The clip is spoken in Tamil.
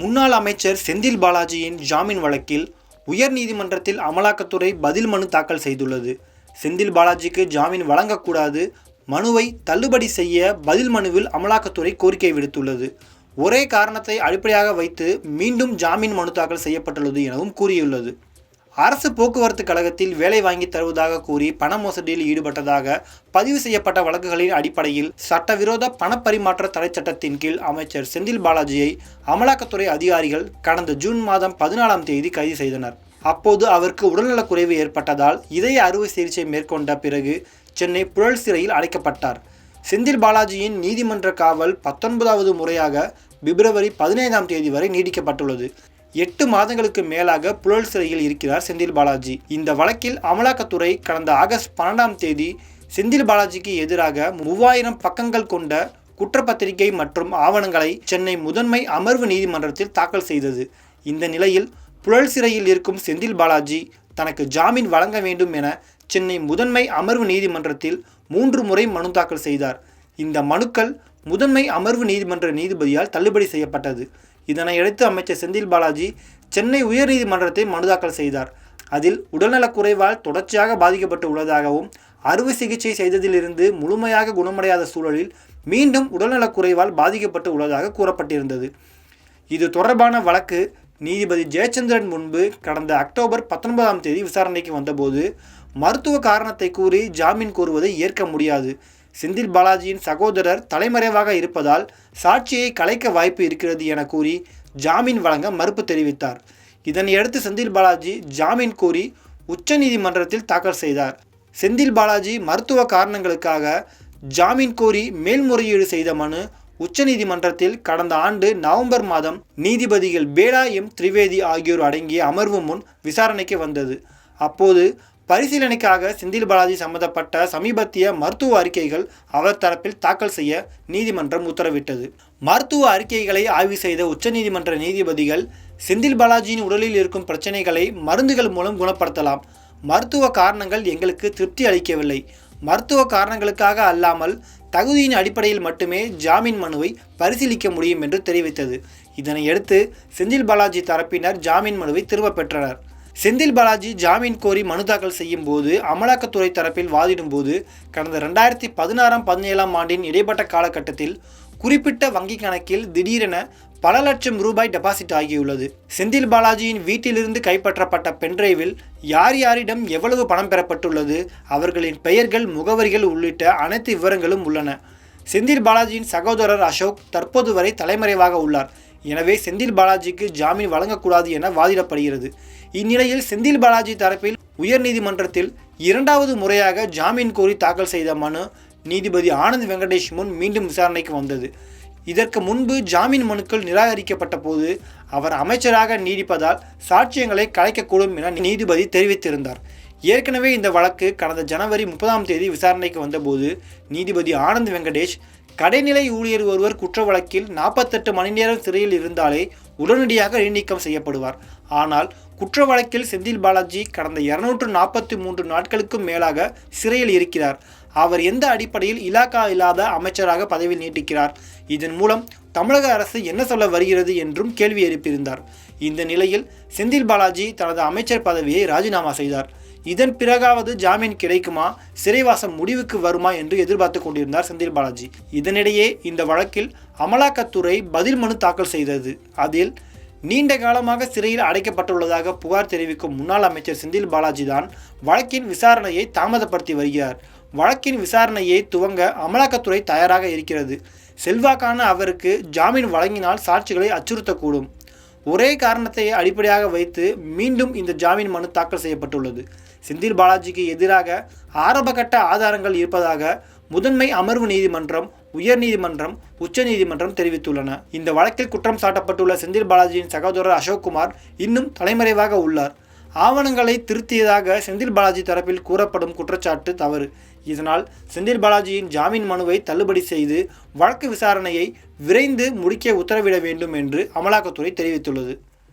முன்னாள் அமைச்சர் செந்தில் பாலாஜியின் ஜாமீன் வழக்கில் உயர்நீதிமன்றத்தில் அமலாக்கத்துறை பதில் மனு தாக்கல் செய்துள்ளது. செந்தில் பாலாஜிக்கு ஜாமீன் வழங்கக்கூடாது. மனுவை தள்ளுபடி செய்ய பதில் மனுவில் அமலாக்கத்துறை கோரிக்கை விடுத்துள்ளது. ஒரே காரணத்தை அடிப்படையாக வைத்து மீண்டும் ஜாமீன் மனு தாக்கல் செய்யப்பட்டுள்ளது எனவும் கூறியுள்ளது. அரசு போக்குவரத்து கழகத்தில் வேலை வாங்கி தருவதாக கூறி பண மோசடியில் ஈடுபட்டதாக பதிவு செய்யப்பட்ட வழக்குகளின் அடிப்படையில் சட்டவிரோத பணப்பரிமாற்ற தடை சட்டத்தின் கீழ் அமைச்சர் செந்தில் பாலாஜியை அமலாக்கத்துறை அதிகாரிகள் கடந்த ஜூன் மாதம் பதினாலாம் தேதி கைது செய்தனர். அப்போது அவருக்கு உடல்நலக்குறைவு ஏற்பட்டதால் இதய அறுவை சிகிச்சை மேற்கொண்ட பிறகு சென்னை புழல் சிறையில் அடைக்கப்பட்டார். செந்தில் பாலாஜியின் நீதிமன்ற காவல் பத்தொன்பதாவது முறையாக பிப்ரவரி பதினைந்தாம் தேதி வரை நீடிக்கப்பட்டுள்ளது எட்டு மாதங்களுக்கு மேலாக புழல் சிறையில் இருக்கிறார் செந்தில் பாலாஜி. இந்த வழக்கில் அமலாக்கத்துறை கடந்த ஆகஸ்ட் பன்னெண்டாம் தேதி செந்தில் பாலாஜிக்கு எதிராக மூவாயிரம் பக்கங்கள் கொண்ட குற்றப்பத்திரிகை மற்றும் ஆவணங்களை சென்னை முதன்மை அமர்வு நீதிமன்றத்தில் தாக்கல் செய்தது. இந்த நிலையில் புழல் சிறையில் இருக்கும் செந்தில் பாலாஜி தனக்கு ஜாமீன் வழங்க வேண்டும் என சென்னை முதன்மை அமர்வு நீதிமன்றத்தில் மூன்று முறை மனு தாக்கல் செய்தார். இந்த மனுக்கள் முதன்மை அமர்வு நீதிமன்ற நீதிபதியால் தள்ளுபடி செய்யப்பட்டது. இதனையடுத்து அமைச்சர் செந்தில் பாலாஜி சென்னை உயர்நீதிமன்றத்தை மனு தாக்கல் செய்தார். அதில் உடல்நலக்குறைவால் தொடர்ச்சியாக பாதிக்கப்பட்டு உள்ளதாகவும் அறுவை சிகிச்சை செய்ததிலிருந்து முழுமையாக குணமடையாத சூழலில் மீண்டும் உடல்நலக்குறைவால் பாதிக்கப்பட்டு உள்ளதாக கூறப்பட்டிருந்தது. இது தொடர்பான வழக்கு நீதிபதி ஜெயச்சந்திரன் முன்பு கடந்த அக்டோபர் பத்தொன்பதாம் தேதி விசாரணைக்கு வந்தபோது மருத்துவ காரணத்தை கூறி ஜாமீன் கோருவதை ஏற்க முடியாது. செந்தில் பாலாஜியின் சகோதரர் தலைமறைவாக இருப்பதால் சாட்சியை கலைக்க வாய்ப்பு இருக்கிறது என கூறி ஜாமீன் வழங்க மறுப்பு தெரிவித்தார். இதனையடுத்து செந்தில் பாலாஜி ஜாமீன் கோரி உச்சநீதிமன்றத்தில் தாக்கல் செய்தார். செந்தில் பாலாஜி மருத்துவ காரணங்களுக்காக ஜாமீன் கோரி மேல்முறையீடு செய்த மனு உச்சநீதிமன்றத்தில் கடந்த ஆண்டு நவம்பர் மாதம் நீதிபதிகள் பேடா எம் திரிவேதி ஆகியோர் அடங்கிய அமர்வு முன் விசாரணைக்கு வந்தது. அப்போது பரிசீலனைக்காக செந்தில் பாலாஜி சம்பந்தப்பட்ட சமீபத்திய மருத்துவ அறிக்கைகள் அவர் தரப்பில் தாக்கல் செய்ய நீதிமன்றம் உத்தரவிட்டது. மருத்துவ அறிக்கைகளை ஆய்வு செய்த உச்சநீதிமன்ற நீதிபதிகள் செந்தில் பாலாஜியின் உடலில் இருக்கும் பிரச்சனைகளை மருந்துகள் மூலம் குணப்படுத்தலாம். மருத்துவ காரணங்கள் எங்களுக்கு திருப்தி அளிக்கவில்லை. மருத்துவ காரணங்களுக்காக அல்லாமல் தகுதியின் அடிப்படையில் மட்டுமே ஜாமீன் மனுவை பரிசீலிக்க முடியும் என்று தெரிவித்தது. இதனையடுத்து செந்தில் பாலாஜி தரப்பினர் ஜாமீன் மனுவை திரும்பப் பெற்றனர். செந்தில் பாலாஜி ஜாமீன் கோரி மனு தாக்கல் செய்யும் போது அமலாக்கத்துறை தரப்பில் வாதிடும் போது கடந்த ரெண்டாயிரத்தி பதினாறாம் பதினேழாம் ஆண்டின் இடைப்பட்ட காலகட்டத்தில் குறிப்பிட்ட வங்கி கணக்கில் திடீரென பல லட்சம் ரூபாய் டெபாசிட் ஆகியுள்ளது. செந்தில் பாலாஜியின் வீட்டிலிருந்து கைப்பற்றப்பட்ட பென்டிரைவில் யார் யாரிடம் எவ்வளவு பணம் பெறப்பட்டுள்ளது அவர்களின் பெயர்கள் முகவரிகள் உள்ளிட்ட அனைத்து விவரங்களும் உள்ளன. செந்தில் பாலாஜியின் சகோதரர் அசோக் தற்போது வரை தலைமறைவாக உள்ளார். எனவே செந்தில் பாலாஜிக்கு ஜாமீன் வழங்கக்கூடாது என வாதிடப்படுகிறது. இந்நிலையில் செந்தில் பாலாஜி தரப்பில் உயர்நீதிமன்றத்தில் இரண்டாவது முறையாக ஜாமீன் கோரி தாக்கல் செய்த மனு நீதிபதி ஆனந்த் வெங்கடேஷ் முன் மீண்டும் விசாரணைக்கு வந்தது. இதற்கு முன்பு ஜாமீன் மனுக்கள் நிராகரிக்கப்பட்ட போது அவர் அமைச்சராக நீடிப்பதால் சாட்சியங்களை கலைக்கக்கூடும் என நீதிபதி தெரிவித்திருந்தார். ஏற்கனவே இந்த வழக்கு கடந்த ஜனவரி முப்பதாம் தேதி விசாரணைக்கு வந்தபோது நீதிபதி ஆனந்த் வெங்கடேஷ் கடைநிலை ஊழியர் ஒருவர் குற்ற வழக்கில் நாற்பத்தெட்டு மணி நேரம் சிறையில் இருந்தாலே உடனடியாக இடைநீக்கம் செய்யப்படுவார். ஆனால் குற்ற வழக்கில் செந்தில் பாலாஜி கடந்த இருநூற்று நாற்பத்தி மூன்று நாட்களுக்கும் மேலாக சிறையில் இருக்கிறார். அவர் எந்த அடிப்படையில் இலாக்கா இல்லாத அமைச்சராக பதவி நீட்டிக்கிறார்? இதன் மூலம் தமிழக அரசு என்ன சொல்ல வருகிறது என்றும் கேள்வி எழுப்பியிருந்தார். இந்த நிலையில் செந்தில் பாலாஜி தனது அமைச்சர் பதவியை ராஜினாமா செய்தார். இதன் பிறகாவது ஜாமீன் கிடைக்குமா? சிறைவாசம் முடிவுக்கு வருமா என்று எதிர்பார்த்து கொண்டிருந்தார் செந்தில் பாலாஜி. இதனிடையே இந்த வழக்கில் அமலாக்கத்துறை பதில் மனு தாக்கல் செய்தது. அதில் நீண்ட காலமாக சிறையில் அடைக்கப்பட்டுள்ளதாக புகார் தெரிவிக்கும் முன்னாள் அமைச்சர் செந்தில் பாலாஜி தான் வழக்கின் விசாரணையை தாமதப்படுத்தி வருகிறார். வழக்கின் விசாரணையை துவங்க அமலாக்கத்துறை தயாராக இருக்கிறது. செல்வாக்கான அவருக்கு ஜாமீன் வழங்கினால் சாட்சிகளை அச்சுறுத்தக்கூடும். ஒரே காரணத்தை அடிப்படையாக வைத்து மீண்டும் இந்த ஜாமீன் மனு தாக்கல் செய்யப்பட்டுள்ளது. செந்தில் பாலாஜிக்கு எதிராக ஆரம்பகட்ட ஆதாரங்கள் இருப்பதாக முதன்மை அமர்வு நீதிமன்றம் உயர்நீதிமன்றம் உச்சநீதிமன்றம் தெரிவித்துள்ளன. இந்த வழக்கில் குற்றம் சாட்டப்பட்டுள்ள செந்தில் பாலாஜியின் சகோதரர் அசோக்குமார் இன்னும் தலைமறைவாக உள்ளார். ஆவணங்களை திருத்தியதாக செந்தில் பாலாஜி தரப்பில் கூறப்படும் குற்றச்சாட்டு தவறு. இதனால் செந்தில் பாலாஜியின் ஜாமீன் மனுவை தள்ளுபடி செய்து வழக்கு விசாரணையை விரைந்து முடிக்க உத்தரவிட வேண்டும் என்று அமலாக்கத்துறை தெரிவித்துள்ளது.